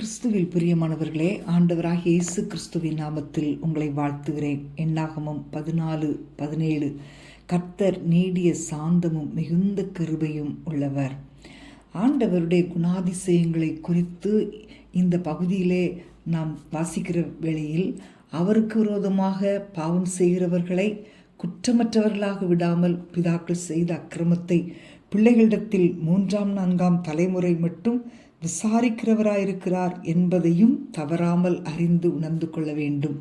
கிறிஸ்துவில் பிரியமானவர்களே ஆண்டவராக இயேசு கிறிஸ்துவின் நாமத்தில் உங்களை வாழ்த்துகிறேன். எண்ணாகமும் பதினாலு பதினேழு. கர்த்தர் நீடிய சாந்தமும் மிகுந்த கிருபையும் உள்ளவர். ஆண்டவருடைய குணாதிசயங்களை குறித்து இந்த பகுதியிலே நாம் வாசிக்கிற வேளையில் அவருக்கு விரோதமாக பாவம் செய்கிறவர்களை குற்றமற்றவர்களாக விடாமல் பிதாக்கள் செய்த அக்கிரமத்தை பிள்ளைகளிடத்தில் மூன்றாம் நான்காம் தலைமுறை மட்டும் விசாரிக்கிறவராயிருக்கிறார் என்பதையும் தவறாமல் அறிந்து உணர்ந்து கொள்ள வேண்டும்.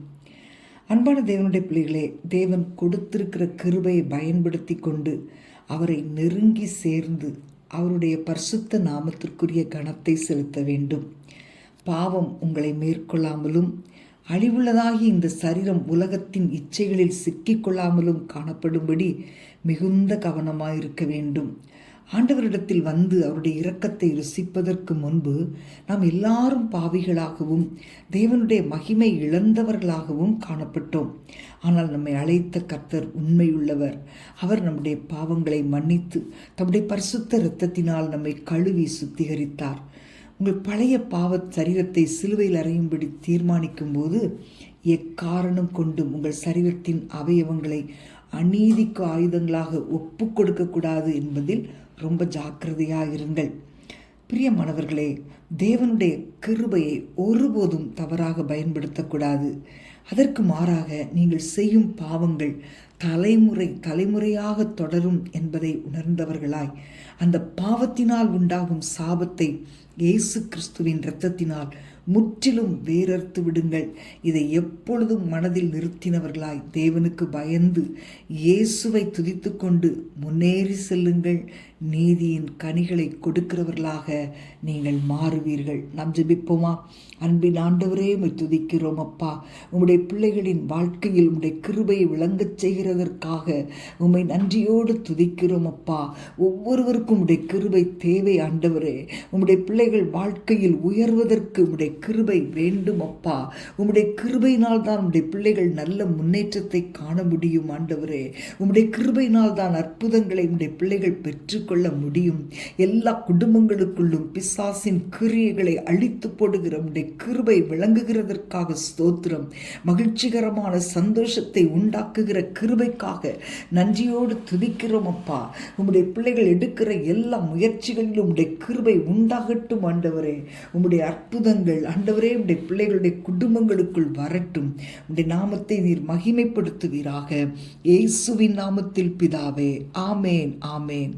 அன்பான தேவனுடைய பிள்ளைகளே தேவன் கொடுத்திருக்கிற கிருபையை பயன்படுத்தி கொண்டு அவரை நெருங்கி சேர்ந்து அவருடைய பரிசுத்த நாமத்திற்குரிய கணத்தை செலுத்த வேண்டும். பாவம் உங்களை மேற்கொள்ளாமலும் அழிவுள்ளதாகி இந்த சரீரம் உலகத்தின் இச்சைகளில் சிக்கிக்கொள்ளாமலும் காணப்படும்படி மிகுந்த கவனமாயிருக்க வேண்டும். ஆண்டவரிடத்தில் வந்து அவருடைய இரக்கத்தை ருசிப்பதற்கு முன்பு நாம் எல்லாரும் பாவிகளாகவும் தேவனுடைய மகிமை இழந்தவர்களாகவும் காணப்பட்டோம். ஆனால் நம்மை அழைத்த கர்த்தர் உண்மையுள்ளவர். அவர் நம்முடைய பாவங்களை மன்னித்து தம்முடைய பரிசுத்த இரத்தத்தினால் நம்மை கழுவி சுத்திகரித்தார். உங்கள் பழைய பாவ சரீரத்தை சிலுவையில் அறையும்படி தீர்மானிக்கும் போது எக்காரணம் கொண்டும் உங்கள் சரீரத்தின் அவயவங்களை அநீதிக்கு ஆயுதங்களாக ஒப்பு கொடுக்கக்கூடாது என்பதில் ரொம்ப ஜாக்கிரதையாக இருங்கள். பிரியமானவர்களே தேவனுடைய கிருபையை ஒருபோதும் தவறாக பயன்படுத்தக்கூடாது. அதற்கு மாறாக நீங்கள் செய்யும் பாவங்கள் தலைமுறை தலைமுறையாக தொடரும் என்பதை உணர்ந்தவர்களாய் அந்த பாவத்தினால் உண்டாகும் சாபத்தை இயேசு கிறிஸ்துவின் இரத்தத்தினால் முற்றிலும் வேறறுத்து விடுங்கள். இதை எப்பொழுதும் மனதில் நிறுத்தினவர்களாய் தேவனுக்கு பயந்து இயேசுவை துதித்து கொண்டு முன்னேறி செல்லுங்கள். நீதியின் கனிகளை கொடுக்கிறவர்களாக நீங்கள் மாறுவீர்கள். நாம் ஜெபிப்போமா? அன்பின் ஆண்டவரே துதிக்கிறோம் அப்பா. உங்களுடைய பிள்ளைகளின் வாழ்க்கையில் உங்களுடைய கிருபையை விளங்கச் செய்கிற செய்கிறதற்காக உம்மை நன்றியோடு துதிக்கிறோம் அப்பா. ஒவ்வொருவருக்கும் உடைய கிருபை தேவை ஆண்டவரே. உம்முடைய பிள்ளைகள் வாழ்க்கையில் உயர்வதற்கு உம்முடைய கிருபை வேண்டும் அப்பா. உம்முடைய கிருபையினால் தான் உம்முடைய பிள்ளைகள் நல்ல முன்னேற்றத்தை காண முடியும் ஆண்டவரே. உம்முடைய கிருபையினால் தான் அற்புதங்களை உம்முடைய பிள்ளைகள் பெற்றுக்கொள்ள முடியும். எல்லா குடும்பங்களுக்குள்ளும் பிசாசின் கிரியைகளை அழித்து போடுகிற உம்முடைய கிருபை விளங்குகிறதற்காக ஸ்தோத்திரம். மகிழ்ச்சிகரமான சந்தோஷத்தை உண்டாக்குகிற கிருபைக்காக நன்றியோடு துதிக்கிறோம் அப்பா. உம்முடைய பிள்ளைகள் எடுக்கிற எல்லா முயற்சிகளிலும் உம்முடைய கிருபை உண்டாகட்டும் ஆண்டவரே. உம்முடைய அற்புதங்கள் ஆண்டவரே உம்முடைய பிள்ளைகளுடைய குடும்பங்களுக்குள் வரட்டும். உம்முடைய நாமத்தை நீர் மகிமைப்படுத்துவீராக. இயேசுவின் நாமத்தில் பிதாவே. ஆமேன் ஆமேன்.